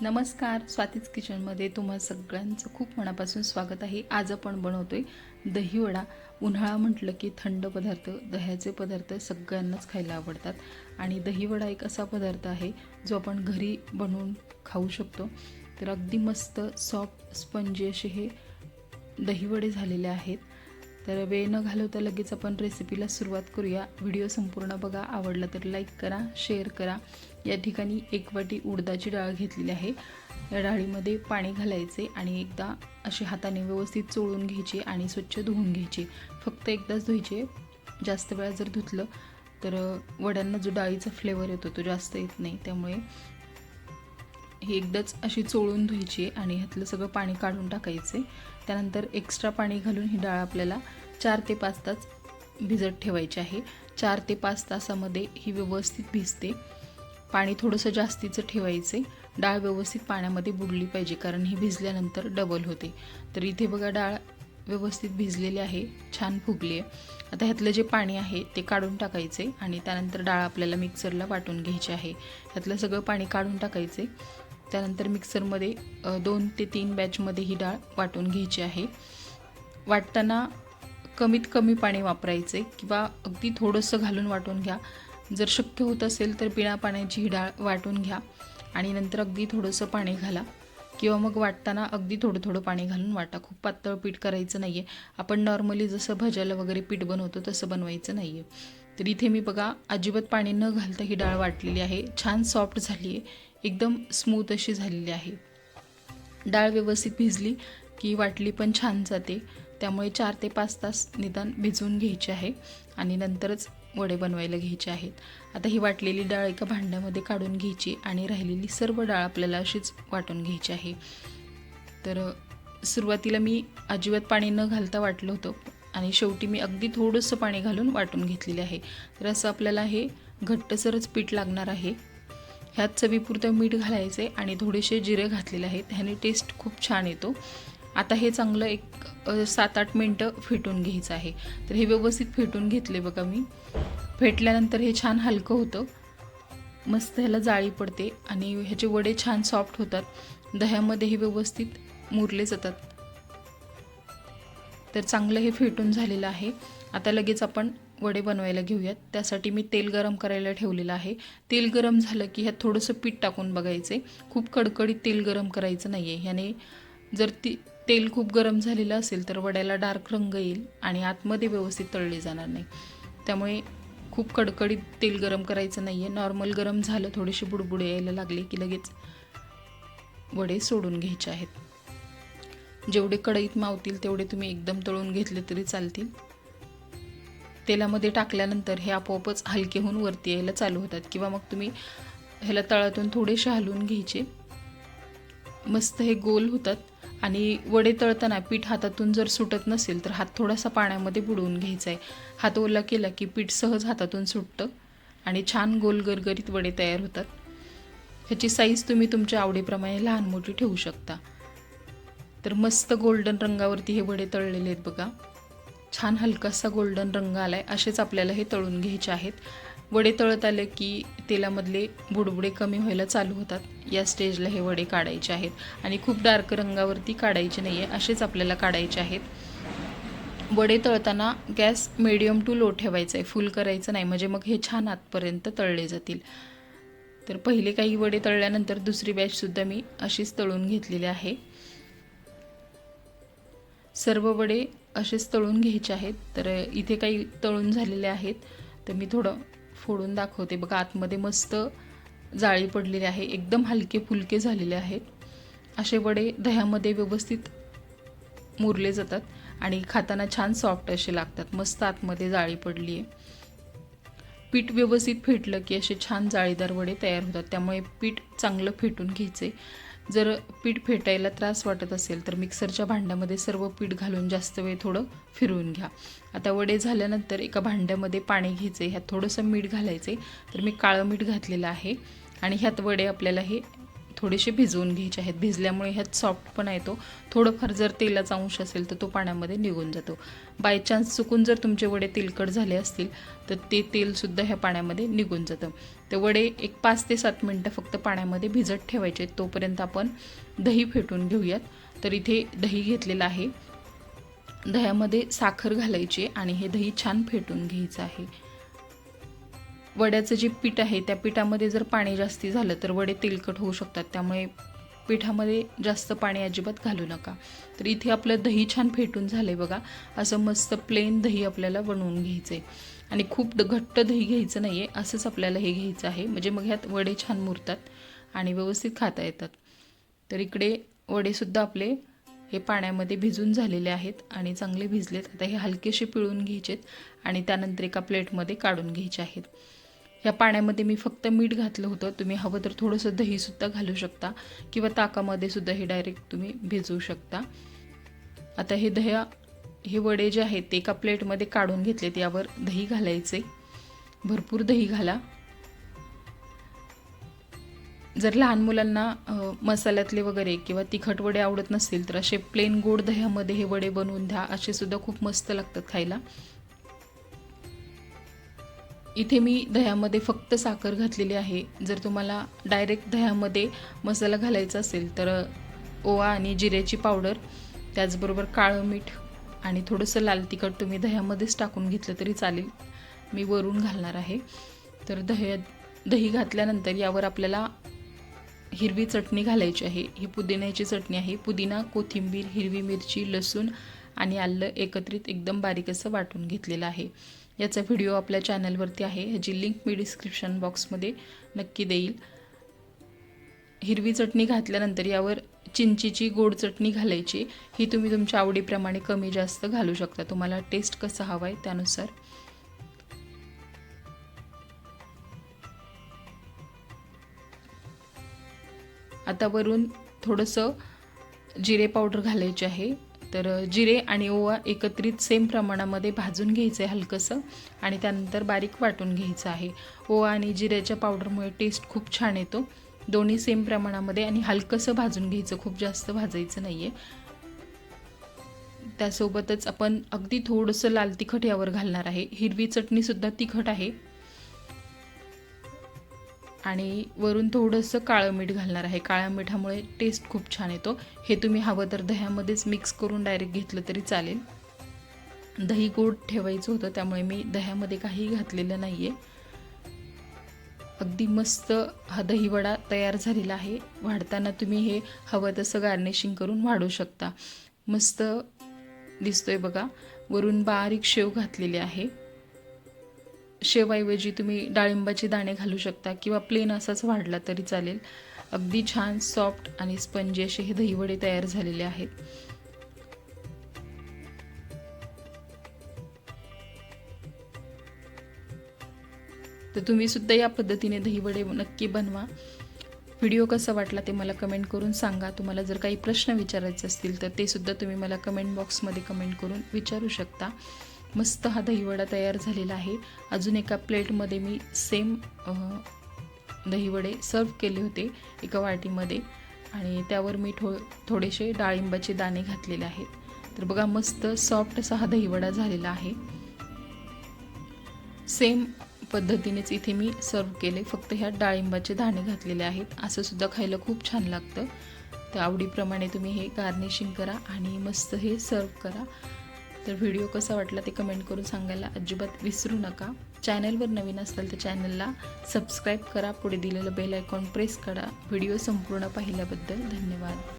नमस्कार स्वातीच किचनमध्ये तुम्हा सगळ्यांचं खूप मनापासून स्वागत आहे. आज आपण आहे दहीवडा. उन्हाळा म्हटलं की थंड पदार्थ दह्याचे पदार्थ सगळ्यांनाच खायला आवडतात. आणि दहीवडा एक असा पदार्थ आहे जो आपण घरी बनवून खाऊ शकतो. तर अगदी मस्त सॉफ्ट स्पंजी असे हे दहीवडे झालेले आहेत. तर वेळ न घालवता लगेच आपण रेसिपीला सुरुवात करूया. व्हिडिओ संपूर्ण बघा. आवडला तर लाईक करा शेअर करा. या ठिकाणी एक वाटी उडदाची डाळ घेतलेली आहे. या डाळीमध्ये पाणी घालायचे आणि एकदा असे हाताने व्यवस्थित चोळून घ्यायचे आणि स्वच्छ धुवून घ्यायचे. फक्त एकदाच धुवायचे. जास्त वेळा जर धुतलं तर वड्यांना जो डाळीचा फ्लेवर येतो तो जास्त येत नाही. त्यामुळे ही एकदाच अशी चोळून धुवायची आणि ह्यातलं सगळं पाणी काढून टाकायचे. त्यानंतर एक्स्ट्रा पाणी घालून ही डाळ आपल्याला चार ते पाच तास भिजत ठेवायची आहे. चार ते पाच तासामध्ये ही व्यवस्थित भिजते. पाणी थोडंसं जास्तीचं ठेवायचे डाळ व्यवस्थित पाण्यामध्ये बुडली पाहिजे कारण ही भिजल्यानंतर डबल होते. तर इथे बघा डाळ व्यवस्थित भिजलेली आहे छान फुगली आहे. आता ह्यातलं जे पाणी आहे ते काढून टाकायचे आणि त्यानंतर डाळ आपल्याला मिक्सरला वाटून घ्यायची आहे. ह्यातलं सगळं पाणी काढून टाकायचे त्यानंतर मिक्सरमध्ये दोन ते तीन बॅचमध्ये ही डाळ वाटून घ्यायची आहे. वाटताना कमीत कमी पाणी वापरायचे किंवा अगदी थोडंसं घालून वाटून घ्या. जर शक्य होत असेल तर बिना पाण्याची ही डाळ वाटून घ्या आणि नंतर अगदी थोडंसं पाणी घाला. किंवा मग वाटताना अगदी थोडं थोडं पाणी घालून वाटा. खूप पातळ पीठ करायचं नाही आहे आपण नॉर्मली जसं भज्याला वगैरे पीठ बनवतो तसं बनवायचं नाही आहे तर इथे मी बघा अजिबात पाणी न घालता ही डाळ वाटलेली आहे. छान सॉफ्ट झाली आहे एकदम स्मूथ अशी झालेली आहे. डाळ व्यवस्थित भिजली की वाटली पण छान जाते. त्यामुळे चार ते पाच तास निदान भिजवून घ्यायचे आहे आणि नंतरच वडे बनवायला घ्यायचे आहेत. आता ही वाटलेली डाळ एका भांड्यामध्ये काढून घ्यायची आणि राहिलेली सर्व डाळ आपल्याला अशीच वाटून घ्यायची आहे. तर सुरुवातीला मी अजिबात पाणी न घालता वाटलं होतं आणि शेवटी मी अगदी थोडंसं पाणी घालून वाटून घेतलेले आहे. तर असं आपल्याला हे घट्टसरच पीठ लागणार आहे. ह्यात चवीपुरतं मीठ घालायचे आणि थोडेसे जिरे घातलेले आहेत. ह्याने टेस्ट खूप छान येतो. आता हे चांगलं एक सात आठ मिनटं फेटून घ्यायचं आहे. तर हे व्यवस्थित फेटून घेतले बघा मी. फेटल्यानंतर हे छान हलकं होतं. मस्त ह्याला जाळी पडते आणि ह्याचे वडे छान सॉफ्ट होतात. दह्यामध्ये हे व्यवस्थित मुरले जातात. तर चांगलं हे फेटून झालेलं आहे. आता लगेच आपण वडे बनवायला घेऊयात. त्यासाठी मी तेल गरम करायला ठेवलेलं आहे. तेल गरम झालं की ह्यात थोडंसं पीठ टाकून बघायचे खूप कडकडीत तेल गरम करायचं नाही आहे ह्याने जर ती तेल खूप गरम झालेलं असेल तर वड्याला डार्क रंग येईल आणि आतमध्ये व्यवस्थित तळले जाणार नाही. त्यामुळे खूप कडकडीत तेल गरम करायचं नाही आहे नॉर्मल गरम झालं थोडेसे बुडबुडे यायला लागले की लगेच वडे सोडून घ्यायचे आहेत. जेवढे कढईत मावतील तेवढे तुम्ही एकदम तळून घेतले तरी चालतील. तेलामध्ये टाकल्यानंतर हे आपोआपच हलके होऊन वरती यायला चालू होतात. किंवा मग तुम्ही ह्याला तळातून थोडेसे हलवून घ्यायचे. मस्त हे गोल होतात. आणि वडे तळताना पीठ हातातून जर सुटत नसेल तर हात थोडासा पाण्यामध्ये बुडवून घ्यायचा आहे हात ओला केला की पीठ सहज हातातून सुटतं आणि छान गोल गरगरीत वडे तयार होतात. ह्याची साईज तुम्ही तुमच्या आवडीप्रमाणे लहान मोठी ठेवू शकता. तर मस्त गोल्डन रंगावरती हे वडे तळलेले आहेत बघा. छान हलकासा गोल्डन रंग आला आहे असेच आपल्याला हे तळून घ्यायचे आहेत. वडे तळत आले की तेलामधले बुडबुडे कमी व्हायला चालू होतात. या स्टेजला हे वडे काढायचे आहेत आणि खूप डार्क रंगावरती काढायचे नाही आहे असेच आपल्याला काढायचे आहेत. वडे तळताना गॅस मिडियम टू लो ठेवायचा आहे फुल करायचं नाही म्हणजे मग हे छान आतपर्यंत तळले जातील. तर पहिले काही वडे तळल्यानंतर दुसरी बॅचसुद्धा मी अशीच तळून घेतलेली आहे. सर्व वडे असेच तळून घ्यायचे आहेत. तर इथे काही तळून झालेले आहेत. तर मी थोडं फोडून दाखवते. बघा आतमध्ये मस्त जाळी पडलेली आहे. एकदम हलके फुलके झालेले आहेत. असे वडे दह्यामध्ये व्यवस्थित मुरले जातात आणि खाताना छान सॉफ्ट असे लागतात. मस्त आतमध्ये जाळी पडली आहे. पीठ व्यवस्थित फेटलं की असे छान जाळीदार वडे तयार होतात. त्यामुळे पीठ चांगलं फेटून घ्यायचे. जर पीठ फेटायला त्रास वाटत असेल तर मिक्सरच्या भांड्यामध्ये सर्व पीठ घालून जास्त वेळ थोडं फिरवून घ्या. आता वडे झाल्यानंतर एका भांड्यामध्ये पाणी घ्यायचे ह्यात थोडंसं मीठ घालायचे तर मी काळं मीठ घातलेलं आहे आणि ह्यात वडे आपल्याला हे थोडेसे भिजवून घ्यायचे आहेत. भिजल्यामुळे ह्यात सॉफ्ट पण येतो. थोडंफार जर तेलाचा अंश असेल तर तो पाण्यामध्ये निघून जातो. बाय चान्स चुकून जर तुमचे वडे तेलकट झाले असतील तर ते तेलसुद्धा ह्या पाण्यामध्ये निघून जातं. ते वडे एक पाच ते सात मिनटं फक्त पाण्यामध्ये भिजत ठेवायचे. तोपर्यंत आपण दही फेटून घेऊयात. तर इथे दही घेतलेलं आहे. दह्यामध्ये साखर घालायची आणि हे दही छान फेटून घ्यायचं आहे. वड्याचं जे पीठ आहे त्या पिठामध्ये जर पाणी जास्ती झालं तर वडे तेलकट होऊ शकतात. त्यामुळे पिठामध्ये जास्त पाणी अजिबात घालू नका. तर इथे आपलं दही छान फेटून झालं आहे बघा. असं मस्त प्लेन दही आपल्याला बनवून घ्यायचं आहे आणि खूप घट्ट दही घ्यायचं नाही आहे असंच आपल्याला हे घ्यायचं आहे. म्हणजे मग ह्यात वडे छान मुरतात आणि व्यवस्थित खाता येतात. तर इकडे वडेसुद्धा आपले हे पाण्यामध्ये भिजून झालेले आहेत आणि चांगले भिजलेत. आता हे हलकेसे पिळून घ्यायचेत आणि त्यानंतर एका प्लेटमध्ये काढून घ्यायचे आहेत. ह्या पाण्यामध्ये मी फक्त मीठ घातलं होतं. तुम्ही हवं तर थोडंसं दहीसुद्धा घालू शकता किंवा ताकामध्ये सुद्धा हे डायरेक्ट तुम्ही भिजवू शकता. आता हे दह्या हे वडे जे आहेत ते एका प्लेटमध्ये काढून घेतलेत. यावर दही घालायचे. भरपूर दही घाला. जर लहान मुलांना मसाल्यातले वगैरे किंवा तिखट वडे आवडत नसतील तर असे प्लेन गोड दह्यामध्ये हे वडे बनवून द्या. असे सुद्धा खूप मस्त लागतात खायला. इथे मी दह्यामध्ये फक्त साखर घातलेली आहे. जर तुम्हाला डायरेक्ट दह्यामध्ये मसाला घालायचा असेल तर ओवा आणि जिऱ्याची पावडर त्याचबरोबर काळं मीठ आणि थोडंसं लाल तिखट तुम्ही दह्यामध्येच टाकून घेतलं तरी चालेल. मी वरून घालणार आहे. तर दह्या दही घातल्यानंतर यावर आपल्याला हिरवी चटणी घालायची आहे. ही पुदिन्याची चटणी आहे. पुदिना कोथिंबीर हिरवी मिरची लसूण आणि आलं एकत्रित एकदम बारीक असं वाटून घेतलेलं आहे. याचा व्हिडिओ आपल्या चॅनलवरती आहे. ह्याची लिंक मी डिस्क्रिप्शन बॉक्समध्ये नक्की देईल. हिरवी चटणी घातल्यानंतर यावर चिंचीची गोड चटणी घालायची. ही तुम्ही तुमच्या आवडीप्रमाणे कमी जास्त घालू शकता. तुम्हाला टेस्ट कसा हवा आहे त्यानुसार. आता वरून थोडंसं जिरे पावडर घालायचे आहे. तर जिरे आणि ओवा एकत्रित सेम प्रमाणामध्ये भाजून घ्यायचं आहे हलकंसं आणि त्यानंतर बारीक वाटून घ्यायचं आहे. ओवा आणि जिऱ्याच्या पावडरमुळे टेस्ट खूप छान येतो. दोन्ही सेम प्रमाणामध्ये आणि हलकंसं भाजून घ्यायचं खूप जास्त भाजायचं नाही आहे त्यासोबतच आपण अगदी थोडंसं लाल तिखट यावर घालणार आहे. हिरवी चटणीसुद्धा तिखट आहे. आणि वरून थोडंसं काळं मीठ घालणार आहे. काळ्या मिठामुळे टेस्ट खूप छान येतो. हे तुम्ही हवं तर दह्यामध्येच मिक्स करून डायरेक्ट घेतलं तरी चालेल. दही गोड ठेवायचं होतं त्यामुळे मी दह्यामध्ये काही घातलेलं नाही आहे अगदी मस्त हा दहीवडा तयार झालेला आहे. वाढताना तुम्ही हे हवं तसं गार्निशिंग करून वाढू शकता. मस्त दिसतोय बघा. वरून बारीक शेव घातलेली आहे. शेवऐवजी तुम्ही डाळिंबाचे दाणे घालू शकता किंवा प्लेन असाच वाढला तरी चालेल. अगदी छान सॉफ्ट आणि स्पंजी असे हे दहीवडे तयार झालेले आहेत. तर तुम्ही सुद्धा या पद्धतीने दहीवडे नक्की बनवा. व्हिडिओ कसा वाटला ते मला कमेंट करून सांगा. तुम्हाला जर काही प्रश्न विचारायचे असतील तर ते सुद्धा तुम्ही मला कमेंट बॉक्समध्ये कमेंट करून विचारू शकता. मस्त हा दहीवडा तयार झालेला आहे. अजून एका प्लेटमध्ये मी सेम दहीवडे सर्व केले होते एका वाटीमध्ये. आणि त्यावर मी थो थोडेसे डाळिंबाचे दाणे घातलेले आहेत. तर बघा मस्त सॉफ्ट असा हा दहीवडा झालेला आहे. सेम पद्धतीनेच इथे मी सर्व केले. फक्त ह्या डाळिंबाचे दाणे घातलेले आहेत. असं सुद्धा खायला खूप छान लागतं. तर आवडीप्रमाणे तुम्ही हे गार्निशिंग करा आणि मस्त हे सर्व करा. तर व्हिडिओ कसा वाटला ते कमेंट करून सांगायला अजिबात विसरू नका. चॅनलवर नवीन असाल तर चॅनलला सबस्क्राईब करा. पुढे दिलेलं बेल आयकॉन प्रेस करा. व्हिडिओ संपूर्ण पाहिल्याबद्दल धन्यवाद.